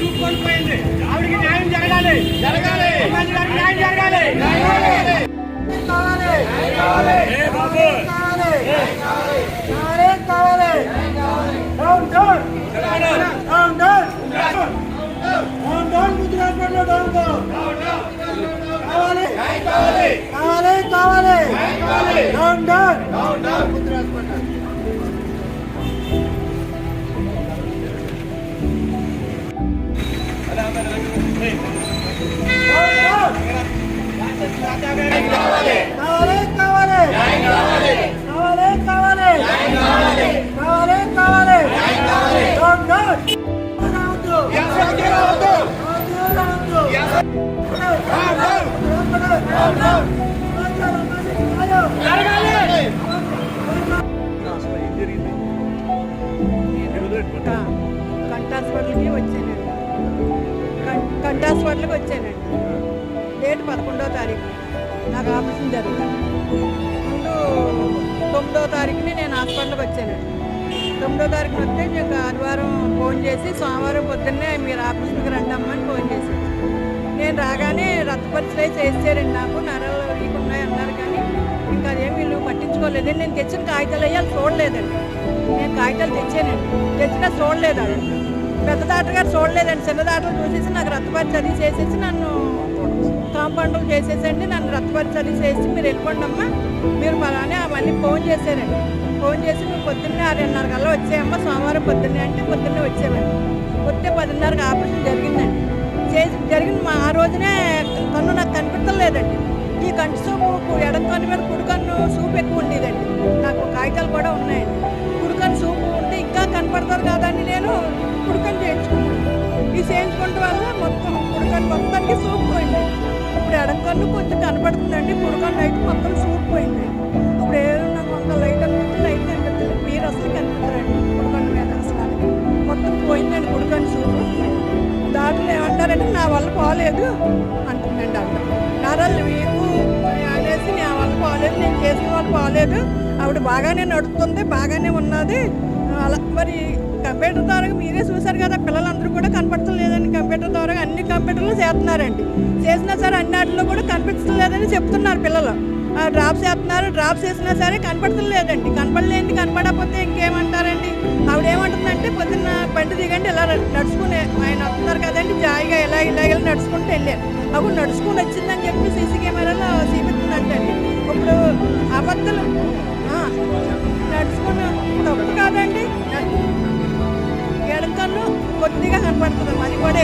చూసుకొని ఆవిడకి న్యాయం జరగాలి జరగాలి న్యాయం జరగాలి ఏ కావాలి. కావాలి కావాలి కావాలి హాస్పిటల్కి వచ్చానండి. డేట్ పదకొండో తారీఖు. నాకు ఆపరేషన్ జరుగుతుంది. ముందు తొమ్మిదో తారీఖుని నేను హాస్పిటల్కి వచ్చానండి. తొమ్మిదో తారీఖున వస్తే నేను ఆదివారం ఫోన్ చేసి సోమవారం పొద్దున్నే మీరు ఆపరేషన్కి రండి అమ్మని ఫోన్ చేశాను. నేను రాగానే రక్త పరీక్షలు అయితే చేసారండి నాకు. నరాలు వీక్ అన్నారు కానీ ఇంకా అదేం వీళ్ళు పట్టించుకోలేదండి. నేను తెచ్చిన కాగితాలు అయ్యాలి చూడలేదండి. నేను కాగితాలు తెచ్చానండి. తెచ్చినా చూడలేదు అది పెద్ద డాక్టర్ గారు చూడలేదండి. చిన్న డాక్టర్ చూసేసి నాకు రక్త చదివి చేసేసి నన్ను కాంపౌండ్లు చేసేసండి. నన్ను రక్త చదివి చేసి మీరు వెళ్ళిపోండి అమ్మా. మీరు మళ్ళీ మళ్ళీ ఫోన్ చేశారండి. ఫోన్ చేసి నువ్వు పొద్దున్నే ఆరున్నర కల్లా వచ్చాయమ్మా సోమవారం పొద్దున్నే అంటే పొద్దున్నే వచ్చామండి. వస్తే పదిన్నరకు ఆపరేషన్ జరిగిందండి. చేసి జరిగిన మా ఆ రోజునే కన్ను నాకు కనిపించలేదండి. ఈ కంటి సూపు ఎడం కన్ను మీద కుడి కన్ను సూపు ఎక్కువ ఉండేదండి. నాకు కాగితాలు కూడా ఉన్నాయండి. ఇంకా కనపడతారు నేను కుడి చేయించుకున్నాను. ఇది చేయించుకోవడం వల్ల మొత్తం కుడి మొత్తానికి సూపు పోయింది. ఇప్పుడు ఎడం కన్ను కొంచెం కనపడుతుందండి కుడి కన్ను అయితే మొత్తం సూపు పోయింది. ఇప్పుడు ఏదైనా కొంత లైట్ అనుకుంటే లైట్ కనిపించలేదు మీరు అసలు కనిపించరండి కుడి మీద అసలు. మొత్తం పోయిందండి కుడి కన్ను సూపు. ఏమంటారంటే నా వల్ల పోలేదు అంటుందండి ఆవిడ. నరాలు వీకు అనేసి నా వల్ల పోలేదు నేను చేసిన వల్ల పోలేదు. ఆవిడ బాగానే నడుస్తుంది బాగానే ఉన్నది. అలా మరి కంప్యూటర్ ద్వారా మీరే చూసారు కదా పిల్లలందరూ కూడా కనపడటం కంప్యూటర్ ద్వారా అన్ని కంప్యూటర్లు చేస్తున్నారండి. చేసినా సరే అన్నిటిలో కూడా కనిపించడం లేదని చెప్తున్నారు పిల్లలు. ఆ డ్రాప్స్ చేస్తున్నారు డ్రాప్స్ చేసినా సరే కనపడటం లేదండి. కనపడలేంది కనపడకపోతే ఇంకేమంటారండి? ఆవిడ ఏమంటుందంటే పొద్దున్న బండి దిగండి ఇలా నడుచుకునే ఆయన వస్తున్నారు కదండి జాయిగా ఇలా ఇలా ఇలా నడుచుకుంటూ వెళ్ళారు. అప్పుడు నడుచుకుని వచ్చిందని చెప్పి సీసీ కెమెరాలో చూపిస్తుందంటండి. ఇప్పుడు అబద్ధాలు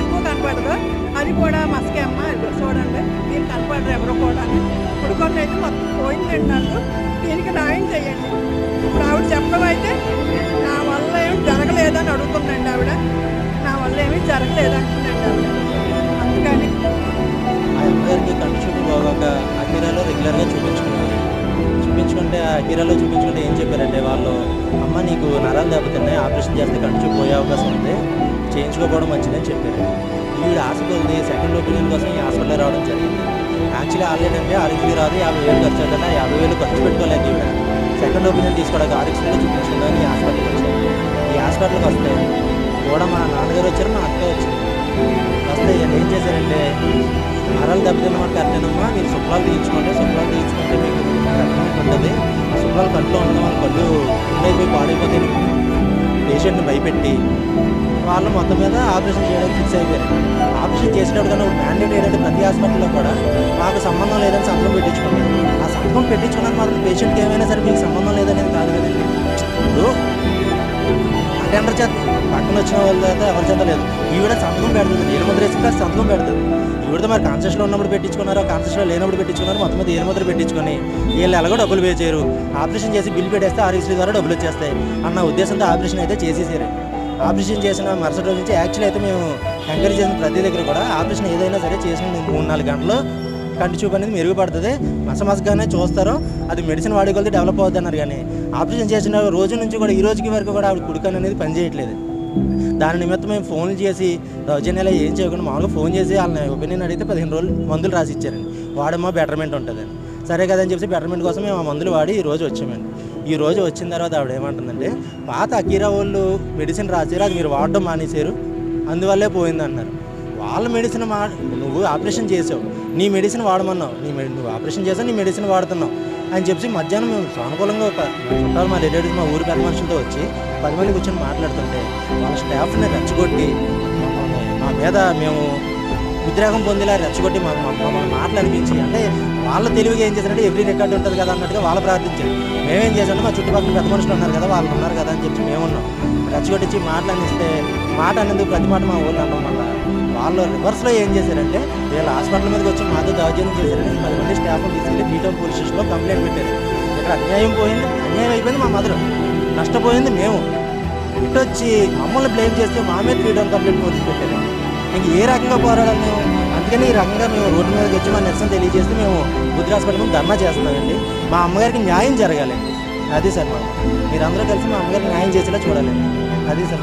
ఎక్కువ కనపడదు. అది కూడా మస్కే అమ్మ చూడండి. దీనికి కనపడరు ఎవరు కూడా. ఇప్పుడు కొన్ని అయితే మొత్తం పోయిందండి నాకు దీనికి న్యాయం చేయండి. ఇప్పుడు ఆవిడ చెప్పడం అయితే నా వల్ల ఏమి జరగలేదని అడుగుతుందండి ఆవిడ. నా వల్ల ఏమీ జరగలేదు అంటుందండి ఆవిడ. అందుకని అమ్మగారికి కంటి బాగోక రెగ్యులర్గా చూపించుకున్నాను చూపించుకుంటే ఆ అకీరాలో చూపించుకుంటే ఏం చెప్పారంటే వాళ్ళు అమ్మ నీకు నరాలు దెబ్బతిన్నాయి ఆపరేషన్ చేస్తే కంటి చూపు పోయే అవకాశం ఉంది. చేయించుకోకపోవడం మంచిదని చెప్పారు. ఈవిడ ఉంది సెకండ్ ఒపీనియన్ కోసం ఈ హాస్పిటల్ రావడం జరిగింది. యాక్చువల్లీ ఆల్రెడీ అంటే ఆరోగ్యకి రాదు యాభై వేలు ఖర్చు అవుతుందా యాభై వేలు ఖర్చు పెట్టుకోలేదు ఈవిడ సెకండ్ ఒపీనియన్ తీసుకోవడానికి ఆరోగ్యంలో చూపించుకుందని ఈ హాస్పిటల్కి వచ్చారు. ఈ హాస్పిటల్కి వస్తే కూడా మా నాన్నగారు వచ్చారు మా అక్క వచ్చింది వస్తే ఈయన ఏం చేశారంటే నరాలు దెబ్బతిన్నమాట మనకు కరెక్టేనమ్మా మీరు శుక్లాలు తీయించుకోండి శుక్లాలు తీయించుకుంటే మీకు ఉంటుంది ఆ శుక్లాలు కంట్లో ఉండడం వల్ల కళ్ళు ఉండైపోయి పాడైపోతే పేషెంట్ని భయపెట్టి వాళ్ళు మొత్తం మీద ఆపరేషన్ చేయడానికి ఫిక్స్ అయిపోయారు ఆపరేషన్ చేసినప్పుడు కానీ మ్యాండేట్ ఏంటంటే ప్రతి హాస్పిటల్లో కూడా మాకు సంబంధం లేదని సంతకం పెట్టించుకున్నారు. ఆ సంతకం పెట్టించుకున్నాక మాత్రం పేషెంట్కి ఏమైనా సరే మీకు సంబంధం లేదనేది కాదు కదండి. ఇప్పుడు అటెండర్ చేత పక్కన వచ్చిన వాళ్ళ చేత ఎవరి చేత లేదు. ఈవిడ సంతకం పెడుతుంది. నేను ముద్ర వేసుకుంటే సంతకం పెడుతుంది. ఈవిడతో మరి కాన్సెషన్లో ఉన్నప్పుడు పెట్టించుకున్నారు కాన్సెషన్లో లేనప్పుడు పెట్టించుకున్నారు మొత్తం మీద ఏను ముద్ర పెట్టించుకొని వీళ్ళు ఎలాగో డబ్బులు పే చేయరు. ఆపరేషన్ చేసి బిల్ పెట్టేస్తే ఆరోగ్యశ్రీ ద్వారా డబ్బులు వచ్చేస్తాయి. అన్న ఉద్దేశంతో ఆపరేషన్ అయితే చేసేసారు. ఆపరేషన్ చేసిన మరుసటి రోజు నుంచి యాక్చువల్ అయితే మేము ఎంకరేజ్ చేసిన ప్రతి దగ్గర కూడా ఆపరేషన్ ఏదైనా సరే చేసిన మూడు నాలుగు గంటలు. కంటి చూపు అనేది మెరుగుపడుతుంది. మసమసగానే చూస్తారు. అది మెడిసిన్ వాడే కొద్దీ డెవలప్ అవుతుంది అన్నారు కానీ ఆపరేషన్ చేసిన రోజు నుంచి కూడా ఈ రోజుకి వరకు కూడా ఆవిడ కుడికన్ అనేది పనిచేయట్లేదు దాని నిమిత్తం మేము ఫోన్లు చేసి దౌర్జన్యాలు ఏం చేయకుండా మామూలుగా ఫోన్ చేసి వాళ్ళని ఒపీనియన్ అడిగితే పదిహేను రోజులు మందులు రాసి ఇచ్చారండి. వాడమ్మా బెటర్మెంట్ ఉంటుందని. సరే కదని చెప్పి బెటర్మెంట్ కోసం మేము ఆ మందులు వాడి ఈ రోజు వచ్చామండి. ఈ రోజు వచ్చిన తర్వాత ఆవిడ ఏమంటుందంటే పాత అకీరా వాళ్ళు మెడిసిన్ రాసారు అది మీరు వాడడం మానేశారు అందువల్లే పోయింది అన్నారు వాళ్ళ మెడిసిన్ మా నువ్వు ఆపరేషన్ చేసావు నీ మెడిసిన్ వాడమన్నావు నీ మెడి నువ్వు ఆపరేషన్ చేసావు నీ మెడిసిన్ వాడుతున్నావు. అని చెప్పి మధ్యాహ్నం మేము సానుకూలంగా ఒక చుట్టాలు మా రిలేటివ్స్ మా ఊరి పెద్ద మనుషులతో వచ్చి పది మంది కూర్చొని మాట్లాడుతుంటే వాళ్ళ స్టాఫ్ని రెచ్చగొట్టి మా మీద మేము ఉద్రేకం పొందేలా రెచ్చగొట్టి మా మా- మాటలు అనిపించి అంటే వాళ్ళ తెలివిగా ఏం చేశారంటే ఎవ్రీ రికార్డు ఉంటుంది కదా అన్నట్టుగా వాళ్ళు ప్రార్థించారు. మేమేం చేసామంటే మా చుట్టుపక్కల పెద్ద మనుషులు ఉన్నారు కదా వాళ్ళు ఉన్నారు కదా అని చెప్పి మేమున్నాం రచ్చగొట్టించి మాటలు అందిస్తే మాట అనేది ప్రతి మాట మా ఊళ్ళో అన్నాం వల్ల వాళ్ళు రివర్స్లో ఏం చేశారంటే వీళ్ళ హాస్పిటల్ మీదకి వచ్చి మాతో దౌర్జన్యం చేశారని పది మంది స్టాఫ్ తీసుకెళ్ళి టీటౌన్ పోలీస్ స్టేషన్లో కంప్లైంట్ పెట్టారు. ఇక్కడ అన్యాయం పోయింది అన్యాయం అయిపోయింది మా మదరు. నష్టపోయింది మేము. ఇటు వచ్చి మమ్మల్ని బ్లేమ్ చేస్తే మా మీద టీటౌన్ కంప్లైంట్ పోలీస్ పెట్టారు ఇంక ఏ రకంగా పోరాడాలి మేము? అందుకని ఈ రకంగా మేము రోడ్డు మీదకి వచ్చి మా నిరసన తెలియజేస్తే మేము బుద్ధిరాజపల్లి ముందు ధర్నా చేస్తున్నామండి. మా అమ్మగారికి న్యాయం జరగాలండి. అది సార్ మా మీరందరూ కలిసి మా అమ్మగారికి న్యాయం చేసేలా చూడాలండి. అది సార్